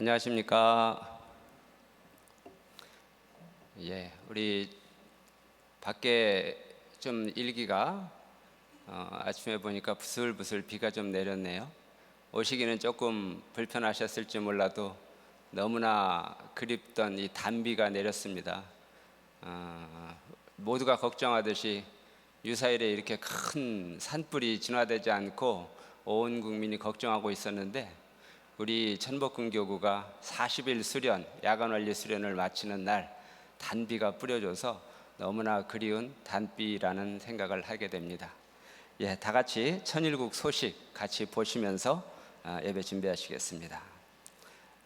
안녕하십니까. 예, 우리 밖에 좀 일기가 어, 아침에 보니까 부슬부슬 비가 좀 내렸네요. 오시기는 조금 불편하셨을지 몰라도 너무나 그립던 이 단비가 내렸습니다. 어, 모두가 걱정하듯이 유사일에 이렇게 큰 산불이 진화되지 않고 온 국민이 걱정하고 있었는데 우리 천복궁교구가 40일 수련 야간 원리 수련을 마치는 날 단비가 뿌려져서 너무나 그리운 단비라는 생각을 하게 됩니다. 예, 다 같이 천일국 소식 같이 보시면서 아, 예배 준비하시겠습니다.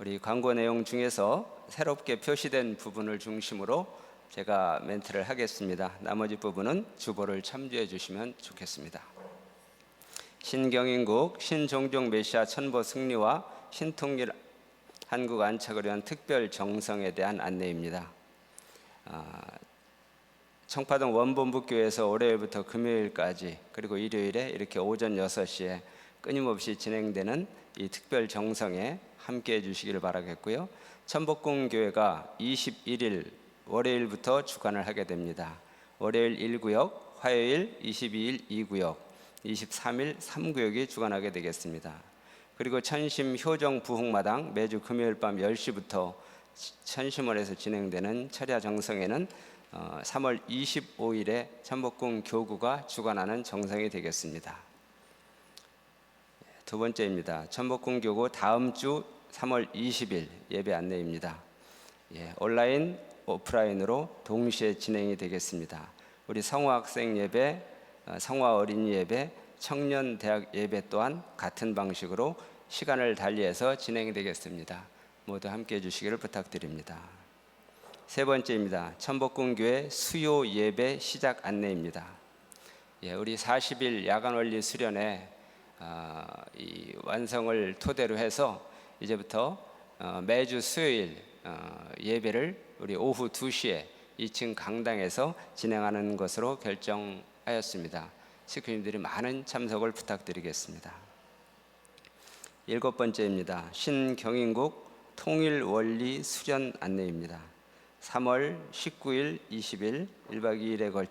우리 광고 내용 중에서 새롭게 표시된 부분을 중심으로 제가 멘트를 하겠습니다. 나머지 부분은 주보를 참조해 주시면 좋겠습니다. 신경인국 신종종 메시아 천보 승리와 신통일 한국 안착을 위한 특별 정성에 대한 안내입니다. 아, 청파동 원본부교에서 월요일부터 금요일까지 그리고 일요일에 이렇게 오전 6시에 끊임없이 진행되는 이 특별 정성에 함께 해 주시기를 바라겠고요. 천복궁 교회가 21일 월요일부터 주관을 하게 됩니다. 월요일 1구역, 화요일 22일 2구역, 23일 3구역이 주관하게 되겠습니다. 그리고 천심 효정 부흥마당 매주 금요일 밤 10시부터 천심원에서 진행되는 철야 정성에는 어, 3월 25일에 천복궁 교구가 주관하는 정성이 되겠습니다. 두 번째입니다. 천복궁 교구 다음 주 3월 20일 예배 안내입니다. 예, 온라인, 오프라인으로 동시에 진행이 되겠습니다. 우리 성화 학생 예배, 어, 성화 어린이 예배, 청년 대학 예배 또한 같은 방식으로 시간을 달리해서 진행이 되겠습니다. 모두 함께 해주시기를 부탁드립니다. 세 번째입니다. 천복궁 교회 수요 예배 시작 안내입니다. 예, 우리 40일 야간 원리 수련회 아, 이 완성을 토대로 해서 이제부터 어, 매주 수요일 어, 예배를 우리 오후 2시에 2층 강당에서 진행하는 것으로 결정하였습니다. 식구님들이 많은 참석을 부탁드리겠습니다. 일곱 번째입니다. 신경인국 통일 원리 수련 안내입니다. 3월 19일, 20일 1박 2일에 걸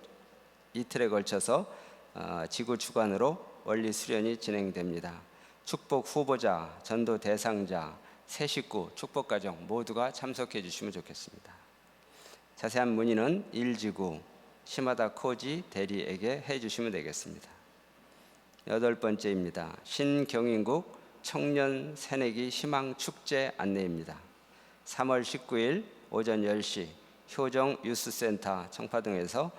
이틀에 걸쳐서 어, 지구 주관으로 원리 수련이 진행됩니다. 축복 후보자, 전도 대상자, 새 식구, 축복 가정 모두가 참석해 주시면 좋겠습니다. 자세한 문의는 일지구 시마다 코지 대리에게 해 주시면 되겠습니다. 여덟 번째입니다. 신경인국 청년 새내기 희망 축제 안내입니다. 3월 19일 오전 10시 효정 유스센터 청파동에서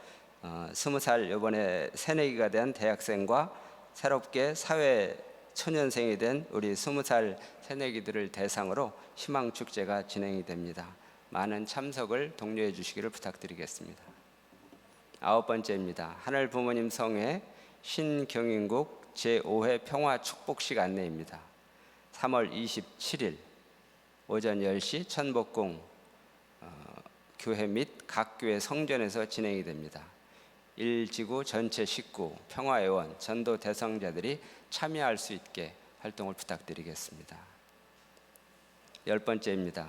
어, 20살 이번에 새내기가 된 대학생과 새롭게 사회 초년생이 된 우리 20살 새내기들을 대상으로 희망 축제가 진행이 됩니다. 많은 참석을 독려해 주시기를 부탁드리겠습니다. 아홉 번째입니다. 하늘 부모님 성회 신경인국 제5회 평화 축복식 안내입니다. 3월 27일 오전 10시 천복궁 어, 교회 및 각 교회 성전에서 진행이 됩니다. 일지구 전체 식구, 평화회원, 전도 대상자들이 참여할 수 있게 활동을 부탁드리겠습니다. 열 번째입니다.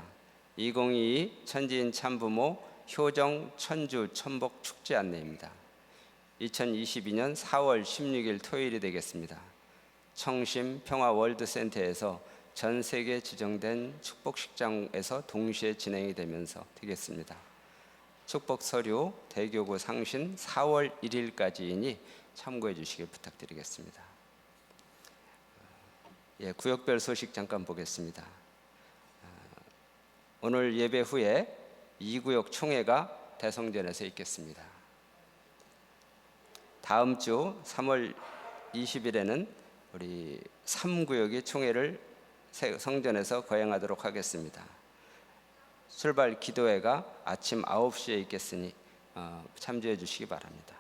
2022 천지인 참부모 효정 천주 천복 축제 안내입니다. 2022년 4월 16일 토요일이 되겠습니다. 청심 평화 월드센터에서 전 세계 지정된 축복식장에서 동시에 진행이 되면서 되겠습니다. 축복 서류 대교구 상신 4월 1일까지이니 참고해 주시길 부탁드리겠습니다. 예, 구역별 소식 잠깐 보겠습니다. 오늘 예배 후에 2구역 총회가 대성전에서 있겠습니다. 다음 주 3월 20일에는 우리 3구역의 총회를 성전에서 거행하도록 하겠습니다. 출발 기도회가 아침 9시에 있겠으니 어, 참조해 주시기 바랍니다.